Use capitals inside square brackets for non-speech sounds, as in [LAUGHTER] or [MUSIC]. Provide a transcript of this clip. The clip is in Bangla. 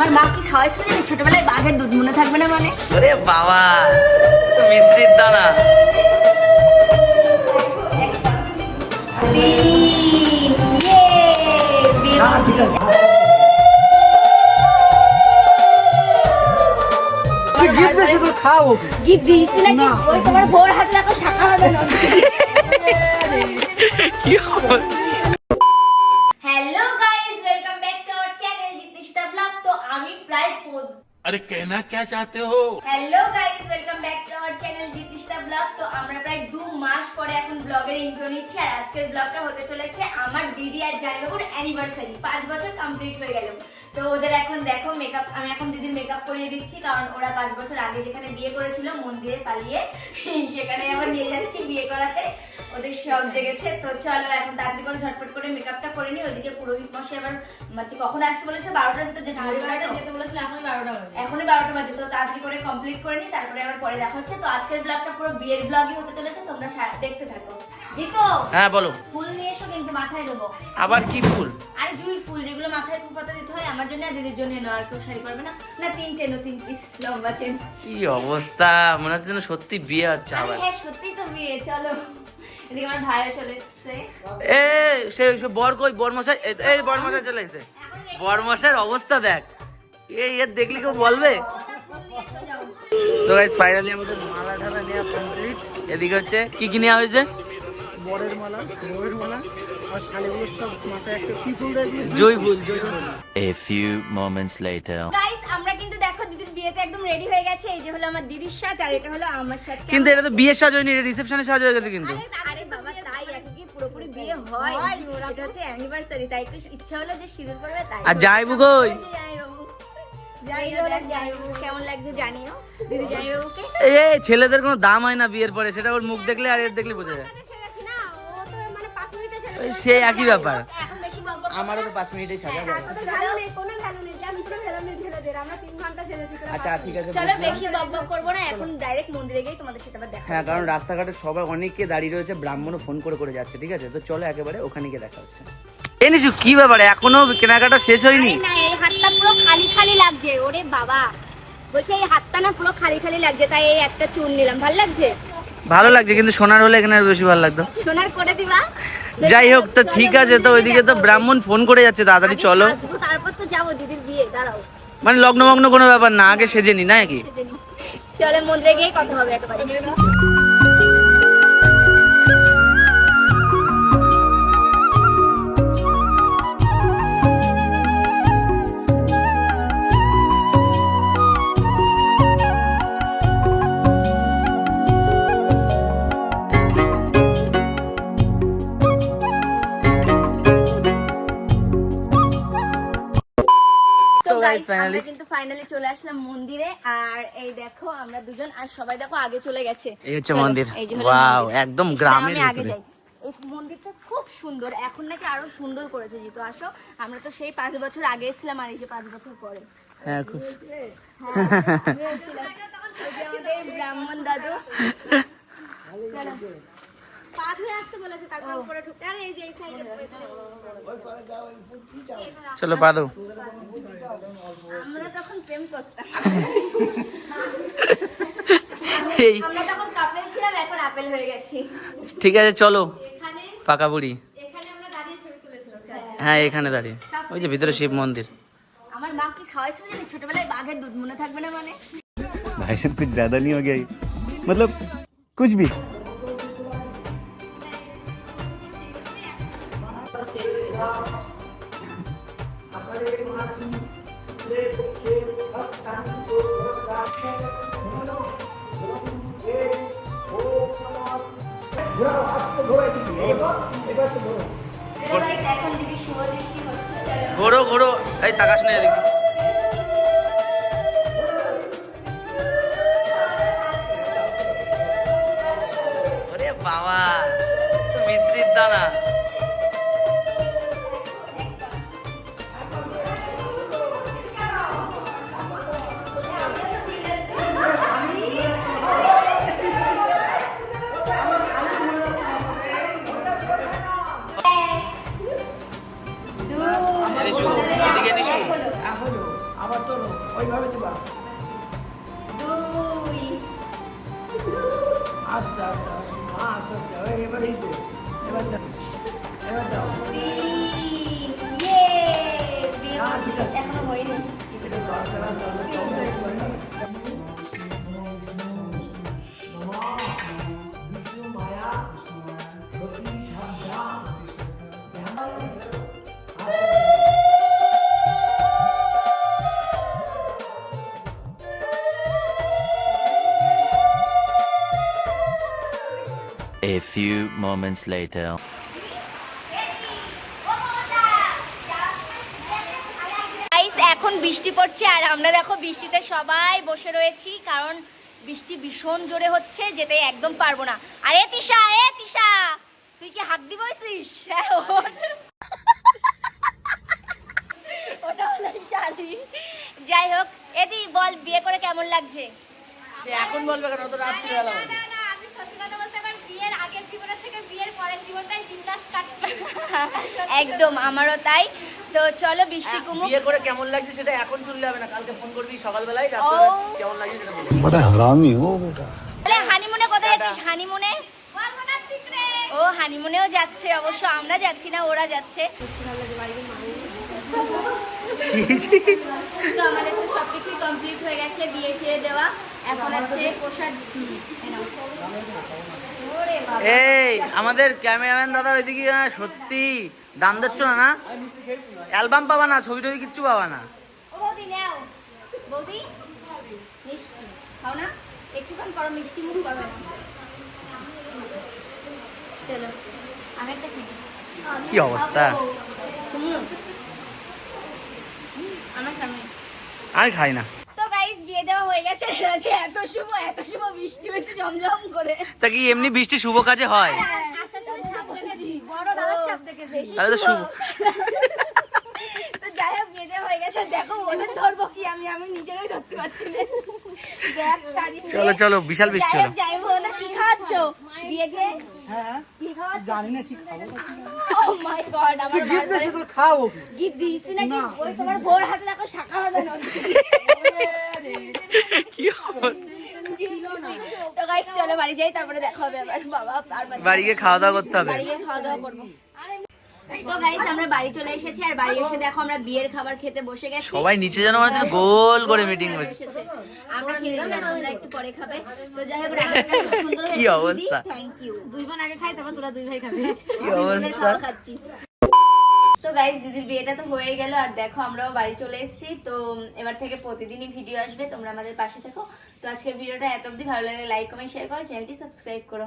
আমার মা কি খাওয়াইছিল জানি? ছোটবেলায় বাঘের দুধ মনে থাকবে না মানে। ওরে বাবা মিশ্রির দানা। খাও। গিফট দিয়েছি নাকি? ওই তোমার ভোর হাত রাখো শাখা হবে [LAUGHS] কি অবস্থা? Hello guys welcome back to our channel জিতনিশটা blog তো আমি প্রায় পদ- अरे कहना क्या चाहते हो hello guys welcome back to our channel জিতনিশটা blog তো আমরা প্রায় দু মাস পরে এখন ব্লগের ইন্ট্রো নিচ্ছি আর আজকের ব্লগটা হতে চলেছে আমার দিদি আর জামাইবাবুর অ্যানিভার্সারি পাঁচ বছর কমপ্লিট হয়ে গেল তো ওদের এখন দেখো মেকআপ আমি এখন দিদির মেকআপ করিয়ে দিচ্ছি, কারণ ওরা পাঁচ বছর আগে যেখানে বিয়ে করেছিল, মন্দিরে পালিয়ে সেখানে আবার নিয়ে যাচ্ছি বিয়ে করাতে। ওদের সব জেগেছে। তো চলো এখন তাড়াতাড়ি করে ঝটপট করে মেকআপটা করে নি ওদিকে পুরোহিত মশাই আবার মানে কখন আসতে বলেছে? বারোটার ভিতরে যেতে বলেছিল এখন বারোটা বাজে। বারোটা বাজে তো তাড়াতাড়ি করে কমপ্লিট করে নি তারপরে আবার পরে দেখা হচ্ছে। তো আজকের ব্লগটা পুরো বিয়ের ব্লগই হতে চলেছে তোমরা দেখতে থাকো। জিতো! হ্যাঁ বলো। ফুল নিয়ে এসো কিন্তু মাথায় দেবো। আবার কি ফুল? আরে জুই ফুল যেগুলো মাথায় কুপাতে দিতে হয় আমার জন্য আর দিদির জন্য নাও আর কেউ শাড়ি পারবে না। না তিনটে নো তিন পিস লম্বা চেন কি অবস্থা? মনে হচ্ছে যেন সত্যি বিয়ে হচ্ছে আবার। হ্যাঁ সত্যিই তো বিয়ে চলো। এদিকে আমার ভাইও চলে এসছে। এ সে বর কই? বর মশাই এই- এই বর মশাই চলে এসেছে। বর মশাইয়ের অবস্থা দেখ। এই এর দেখলি কেউ বলবে? ফুল নিয়ে এসো যাও তো গাইস ফাইনালি আমাদের মালা ঢালা নেওয়া কমপ্লিট এদিকে হচ্ছে কি কি নেওয়া হয়েছে? বরের মালা বউয়ের মালা আর শালিগুলোর সব মাথায় একটা কি ফুল দেয় জয় ফুল জয় ফুল। A few moments later. Guys আমরা কিন্তু দেখো দিদির বিয়েতে একদম রেডি হয়ে গেছে। এই যে হলো আমার দিদির সাজ আর এটা হলো আমার সাজ। কিন্তু এটা তো বিয়ের সাজ হয়নি এটা রিসেপশনের সাজ হয়ে গেছে কিন্তু। আরে আরে বাবা তাই এখন পুরোপুরি বিয়ে হয়। এটা হচ্ছে অ্যানিভার্সারি তাই একটু ইচ্ছা হলো যে সিঁদুর পরবে তাই। আর জামাইবু কই? ছেলেদের কোনো দাম হয় না বিয়ের পরে সেটা ওর মুখ দেখলে আর এর দেখলে বোঝা যায়। সেরেছি না ও তো মানে মিনিটে সে একই ব্যাপার। আমারও তো পাঁচ মিনিটেই সাজা কোনো আচ্ছা ঠিক আছে চলো বেশি বক বক না এখন ডাইরেক্ট মন্দিরে গিয়ে তোমাদের সাথে আবার দেখা হ্যাঁ কারণ রাস্তাঘাটে সবাই অনেকে দাঁড়িয়ে রয়েছে ব্রাহ্মণ ফোন করে করে যাচ্ছে ঠিক আছে? তো চলো একেবারে ওখানে গিয়ে দেখা হচ্ছে। এই নিশু কি ব্যাপার? এখনও কেনাকাটা শেষ হয়নি? না এই হাতটা পুরো খালি খালি লাগছে। ওরে বাবা। বলছে এই হাতটা না পুরো খালি খালি লাগছে তাই এই একটা চুন নিলাম। ভালো লাগছে? ভালো লাগছে কিন্তু সোনার হলে এখানে বেশি ভালো লাগতো। সোনার করে দিবা? যাই হোক তো ঠিক আছে তো ওইদিকে তো ব্রাহ্মণ ফোন করে যাচ্ছে তাড়াতাড়ি চলো। তারপর তো যাব দিদির বিয়ে দাঁড়াও। মানে লগ্ন মগ্ন কোনো ব্যাপার না আগে সেজে নি নাকি। চলো মন্দিরে গিয়ে কথা হবে একেবারে। গাইস আমরা কিন্তু ফাইনালি চলে আসলাম মন্দিরে আর এই দেখো আমরা দুজন আর সবাই দেখো আগে চলে গেছে এই হচ্ছে মন্দির। এই যে হলো Wow, মন্দির। একদম গ্রামের ভিতরে। এই মন্দিরটা খুব সুন্দর এখন নাকি আরও সুন্দর করেছে জিতু আসো আমরা তো সেই পাঁচ বছর আগে এসেছিলাম আর এই যে পাঁচ বছর পরে হ্যাঁ খুব আমিও ছিলাম। এই যে আমাদের ব্রাহ্মণ দাদু। পা ধুয়ে আসতে বলেছে তারপর উপরে ঢুকতে আরে এই যে এই সাইডে চলো পাদো আমরা তখন প্রেম করতাম এই আমরা তখন কাপেল ছিলাম এখন আপেল হয়ে গেছি ঠিক আছে চলো এখানে পাকা বুড়ি এখানে আমরা দাঁড়িয়ে ছবি তুলেছিলাম হ্যাঁ এখানে দাঁড়িয়ে ওই যে ভিতরে শিব মন্দির আমার মা কি খাওয়াইছিল জানি ছোটবেলায় বাঘের দুধ মনে থাকবে না মানে भाई साहब कुछ ज्यादा नहीं हो गया ये? मतलब कुछ भी Guys, এখন দিদি শুভ দৃষ্টি হচ্ছে চলো। ঘোরো ঘোরো। এই তাকাস না এদিকে। বাবা মিস্ত্রির দানা। আস্তে আস্তে আস্তে মা আস্তে আস্তে ওই এবার এই যে এবার দাও এবার দাও তিন ইয়ে বিয়ে এখনও হয়নি A few moments later. Guys, এখন বৃষ্টি পড়ছে আর আমরা দেখো বৃষ্টিতে সবাই বসে রয়েছি কারণ বৃষ্টি ভীষণ জোরে হচ্ছে যেতে একদম পারব না। আরে তিশা এ তিশা তুই কি হাত দি বসিস হ্যাঁ, ওটা হলো শালি। যাই হোক এদি বল বিয়ে করে কেমন লাগছে? সে এখন বলবে কেন? ও তো রাত্রিবেলা বলবে। আমি সত্যি কথা বলতে পারি বিয়ের আগের জীবনের থেকে বিয়ের পরের জীবনটাই বিন্দাস কাটছে একদম আমারও তাই। তো চলো বৃষ্টি হ্যাঁ, কুমু বিয়ে করে কেমন লাগছে সেটা এখন শুনলে হবে না কালকে ফোন করবি সকালবেলায় রাত্রিবেলায় কেমন লাগছে সেটা বলবি বড় হারামি ও বেটা। হানিমুনে কোথায় যাচ্ছিস? হানিমুনে? ও হানিমুনেও যাচ্ছে অবশ্য আমরা যাচ্ছি না ওরা যাচ্ছে। [LAUGHS] তো আমাদের তো সবকিছুই কমপ্লিট হয়ে গেছে বিয়ে ফিয়ে দেওয়া। এখন আছে প্রসাদ এই আমাদের ক্যামেরাম্যান দাদা ওইদিকে সত্যি দাম দিচ্ছ না না? অ্যালবাম পাবা না ছবি টবি কিচ্ছু পাবা না। আমি কি অবস্থা? আর খাই না তো গাইস বিয়ে দেওয়া হয়ে গেছে আর এত শুভ এত শুভ বৃষ্টি হয়েছে জমজম করে। তা কি এমনি বৃষ্টি শুভ কাজে হয়? তাহলে শুভ। শুভ। তো যাই হোক বিয়ে হয়ে গেছে দেখো ওদের ধরবো কি আমি আমি নিজেরই ধরতে পারছি না। ব্যাগ শাড়ি নিয়ে। চলো, চলো, বিশাল বৃষ্টি হলো। যাই হোক ওটা কি খাওয়াচ্ছ? বিয়ে হ্যাঁ কি জানি না কি খাব। ও মাই গড আমার গিফট দিয়েছি নাকি? ওই তোমার ভোর হাতে দেখো শাখা বাঁধানো। [LAUGHS] [LAUGHS] কি তো গাইস চলো বাড়ি যাই তারপরে দেখা হবে আবার। বাবা আর বাড়ি গিয়ে খাওয়া দাওয়া করতে হবে। বাড়ি গিয়ে খাওয়া দাওয়া করব। তো গাইস আমরা বাড়ি চলে এসেছি আর বাড়ি এসে দেখো আমরা বিয়ের খাবার খেতে বসে গেছি। সবাই নিচে যেন মনে গোল করে মিটিং বসে আমরা খেয়ে তোমরা একটু পরে খাবে। তো যাই হোক রান্নাটা [LAUGHS] খুব সুন্দর কি অবস্থা? থ্যাংক ইউ দুই বোন আগে খাই তারপর তোরা দুই ভাই খাবে। কি অবস্থা? খাচ্ছি। তো গাইজ দিদির বিয়েটা তো হয়ে গেল, আর দেখো আমরাও বাড়ি চলে এসেছি। তো এবার থেকে প্রতিদিনই ভিডিও আসবে, তোমরা আমাদের পাশে থেকো। তো আজকের ভিডিওটা এত অব্দি ভালো লাগে লাইক কমেন্ট শেয়ার করো চ্যানেলটি সাবস্ক্রাইব করো।